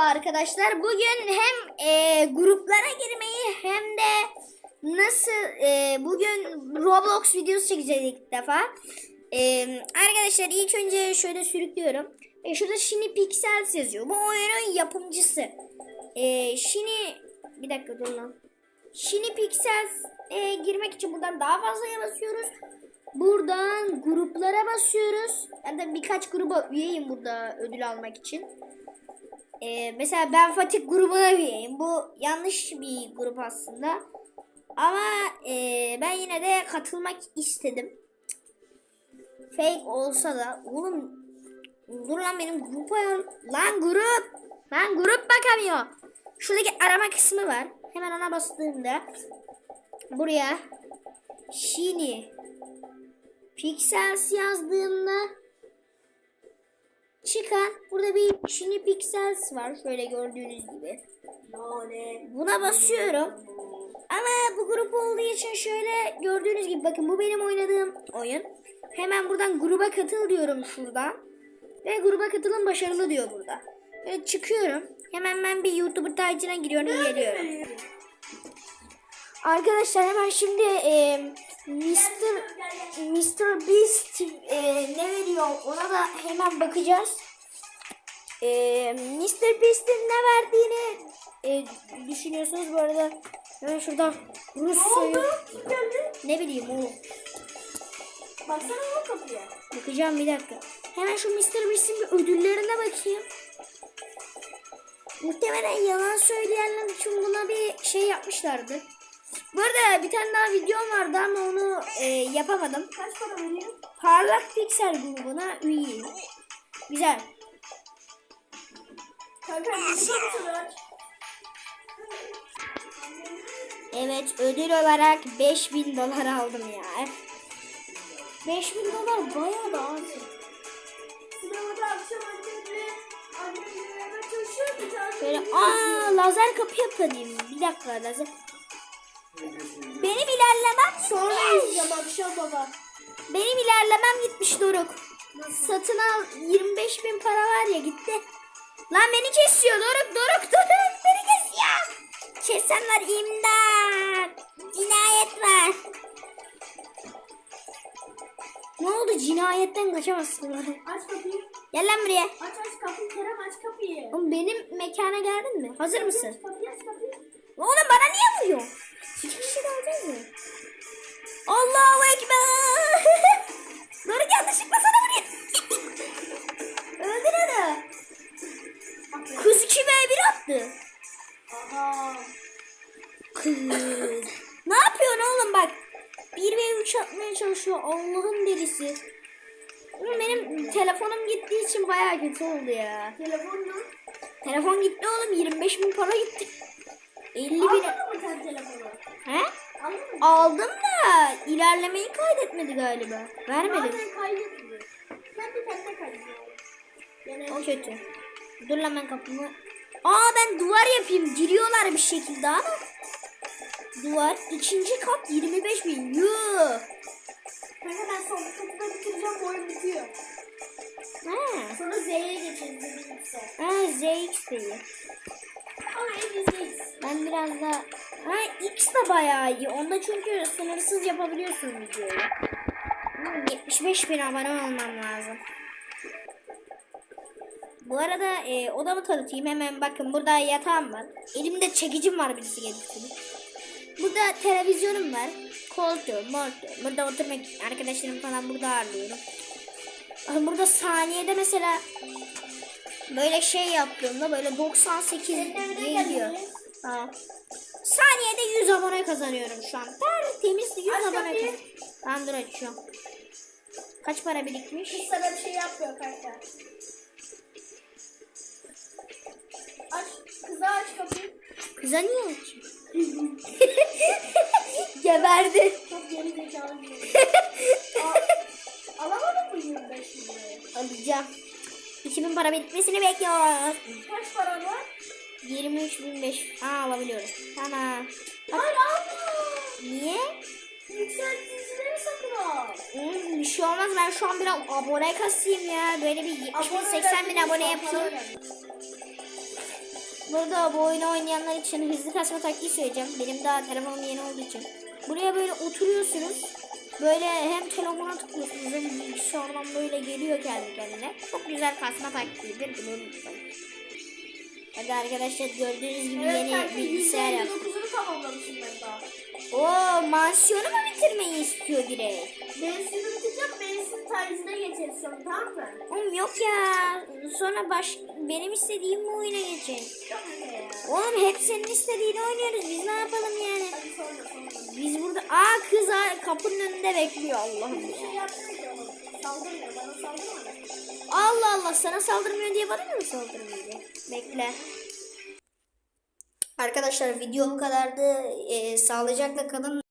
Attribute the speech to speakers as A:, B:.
A: arkadaşlar. Bugün hem e, gruplara girmeyi hem de nasıl e, bugün Roblox videosu çekeceğiz ilk defa. E, arkadaşlar ilk önce şöyle sürüklüyorum. E, şurada Shiny Pixels yazıyor. Bu oyunun yapımcısı. E, Shiny bir dakika dur lan. Shiny Pixels e, girmek için buradan daha fazlaya basıyoruz. Buradan gruplara basıyoruz. De birkaç gruba üyeyim burada ödül almak için. Ee, mesela ben Fatih grubuna üyeyim. Bu yanlış bir grup aslında. Ama e, ben yine de katılmak istedim. Fake olsa da. Oğlum dur lan benim grup ayar. Lan grup. Lan grup bakamıyor. Şuradaki arama kısmı var. Hemen ona bastığımda buraya Shiny Pixels yazdığımda çıkan burada bir Shiny Pixels var. Şöyle gördüğünüz gibi. Buna basıyorum. Ama bu grup olduğu için şöyle gördüğünüz gibi bakın bu benim oynadığım oyun. Hemen buradan gruba katıl diyorum şuradan. Ve gruba katılın başarılı diyor burada. Ve çıkıyorum. Hemen ben bir YouTuber tacına giriyorum geliyorum. Arkadaşlar hemen şimdi e, Mr. Mr. Beast e, ne veriyor ona da hemen bakacağız. E, Mr. Beast'in ne verdiğini e, düşünüyorsunuz bu arada. Hemen şuradan Rus soyu. Ne bileyim oğlum.
B: Baksana o kapıya.
A: Bakacağım bir dakika. Hemen şu Mr. Beast'in bir ödüllerine bakayım. Muhtemelen yalan söyleyenler için buna bir şey yapmışlardı. Bir tane daha videom vardı ama onu e, yapamadım.
B: Kaç para veriyor?
A: Parlak Pixel grubuna üyeyim. Güzel.
B: Kanka aç.
A: Evet ödül olarak 5000 dolar aldım ya. 5000 dolar bayağı da az.
B: Sinemada akşam annemle annemle beraber çalışıyor. Bir tane
A: Böyle aa lazer kapı yapayım. Bir dakika lazer. Benim ilerlemem
B: Sonra izleyeceğim akşam baba.
A: Benim ilerlemem gitmiş Doruk. Satın al 25 bin para var ya gitti. Lan beni kesiyor Doruk Doruk Doruk beni kesiyor. Kesenler imdat. Cinayet var. Ne oldu cinayetten kaçamazsın.
B: Aç kapıyı.
A: Gel lan buraya.
B: Aç aç kapıyı Kerem aç kapıyı.
A: Oğlum benim mekana geldin mi? Hazır mısın?
B: Aç kapıyı aç kapıyı.
A: Oğlum bana niye vuruyor? Alacağız mı? Allahu Ekber. Doruk yanlışlıkla sana vuruyor. Öldür onu. Kız 2 v 1 attı.
B: Aha.
A: Kız. ne yapıyorsun oğlum bak. 1 v 3 atmaya çalışıyor. Allah'ın delisi. Oğlum benim telefonum gittiği için bayağı kötü oldu ya.
B: Telefon mu?
A: Telefon gitti oğlum 25 bin para gitti. 50 bin.
B: Aldın mı sen telefonu?
A: He?
B: Aldın mı?
A: Aldım da ilerlemeyi kaydetmedi galiba. Vermedi.
B: Bazen kaydetmiyor. Ben bir tane kaydediyorum. Yani
A: O kötü. Dur lan ben kapımı. Aa ben duvar yapayım. Giriyorlar bir şekilde ama. Duvar. ikinci kat 25 bin. Yuh.
B: Kanka ben son kapıda bitireceğim bu oyun bitiyor.
A: Ha.
B: Sonra Z'ye bizimse.
A: Ha ZX değil. Biraz da... Ha X de bayağı iyi. Onda çünkü sınırsız yapabiliyorsun videoyu. Hmm, 75 bin abone olmam lazım. Bu arada e, odamı tanıtayım. Hemen bakın burada yatağım var. Elimde çekicim var birisi gelirsin. Burada televizyonum var. Koltuğum, moltuğum. Burada oturmak arkadaşlarım falan burada ağırlıyorum. Burada saniyede mesela böyle şey yaptığımda böyle 98 diye gidiyor. Tamam. Saniyede 100 abone kazanıyorum şu an. Tertemiz 100
B: Aç
A: abone
B: kapıyı.
A: kazanıyorum. Tamam dur açıyorum. Kaç para birikmiş?
B: Hiç sana bir şey yapmıyor kanka. Aç. Kıza aç kapıyı.
A: Kıza niye açayım? Geberdi.
B: Çok geri zekalı bir şey. Aa, Alamadın mı 25 bin lirayı?
A: Alacağım. 2000 para bitmesini bekliyoruz.
B: Kaç paran var?
A: 23.500. Aa alabiliyorum. Tamam.
B: Hayır alma.
A: Niye?
B: Yükselticileri sakın al.
A: Hmm, bir şey olmaz. Ben şu an biraz abone kasayım ya. Böyle bir 70 bin
B: Abone
A: 80 bin abone yapayım. Burada bu oyunu oynayanlar için hızlı kasma taktiği söyleyeceğim. Benim daha telefonum yeni olduğu için. Buraya böyle oturuyorsunuz. Böyle hem telefona tıklıyorsunuz hem bilgisayardan böyle geliyor kendi kendine. Çok güzel kasma taktiğidir. Bunu unutmayın. Hadi arkadaşlar gördüğünüz gibi
B: Evet
A: yeni bilgisayar yaptım.
B: %59'unu tamamlamışım ben daha.
A: Oo mansiyonu mu bitirmeyi istiyor direkt?
B: Benzin bitecek, benzin tarzına geçeriz sonra tamam mı?
A: Oğlum yok ya. Sonra baş benim istediğim bu oyuna geçin.
B: Yok ya.
A: Oğlum hep senin istediğini oynuyoruz. Biz ne yapalım yani?
B: Hadi sonra sonra.
A: Biz burada aa kız kapının önünde bekliyor Allah'ım
B: Bir şey yapmıyor ki oğlum. Saldırmıyor, bana saldırmadı.
A: Allah Allah sana saldırmıyor diye bana mı saldırmıyor diye? Bekle. Arkadaşlar video bu kadardı. Ee, sağlıcakla kalın.